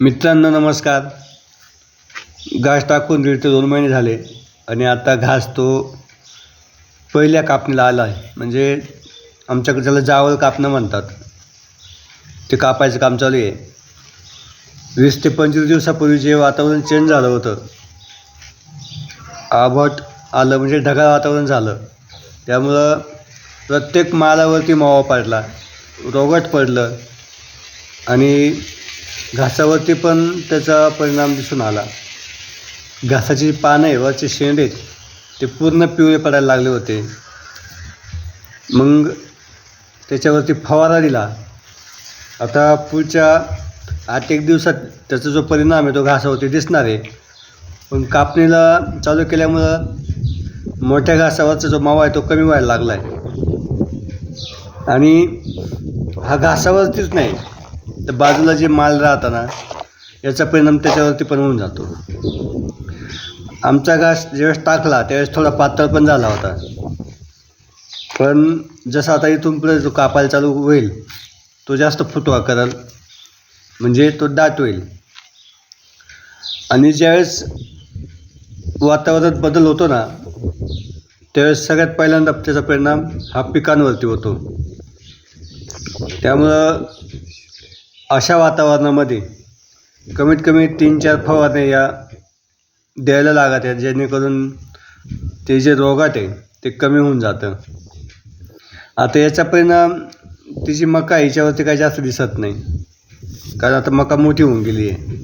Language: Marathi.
मित्रांनो नमस्कार. घास टाकून दीड ते दोन महिने झाले आणि आता घास तो पहिल्या कापणीला आला आहे. म्हणजे आमच्याकडे त्याला जावळ कापणं म्हणतात. ते कापायचं काम चालू आहे. वीस ते पंचवीस दिवसापूर्वी जे वातावरण चेंज झालं होतं आभट आलं म्हणजे ढगाळ वातावरण झालं. त्यामुळं प्रत्येक मालावरती मावा पडला रोगट पडलं आणि घासावरती पण त्याचा परिणाम दिसून आला. घासाची पानं आहे वरचे शेंड आहेत ते पूर्ण पिवळे पडायला लागले होते. मग त्याच्यावरती फवारा दिला. आता पुढच्या आठ एक दिवसात त्याचा जो परिणाम आहे तो घासावरती दिसणार आहे. पण कापणीला चालू केल्यामुळं मोठ्या घासावरचा जो मावा आहे तो कमी व्हायला लागला आहे आणि हा घासावरतीच नाही तर बाजूला जे माल राहता ना याचा परिणाम त्याच्यावरती पण होऊन जातो. आमचा घास ज्यावेळेस टाकला त्यावेळेस थोडा पातळ पण झाला होता. पण जसं आता इथून पुढे जो कापायला चालू होईल तो जास्त फुटवा करल. म्हणजे तो दाट होईल. आणि ज्यावेळेस वातावरणात बदल होतो ना त्यावेळेस सगळ्यात पहिल्यांदा त्याचा परिणाम हा पिकांवरती होतो. त्यामुळं अशा वातावरणामध्ये कमीत कमी तीन चार फवारण्या या द्यायला लागत आहेत जेणेकरून ते जे रोगाट आहे ते कमी होऊन जातं. आता याचा परिणाम तिची मका याच्यावरती हिच्यावरती काही जास्त दिसत नाही. कारण आता मका मोठी होऊन गेली आहे.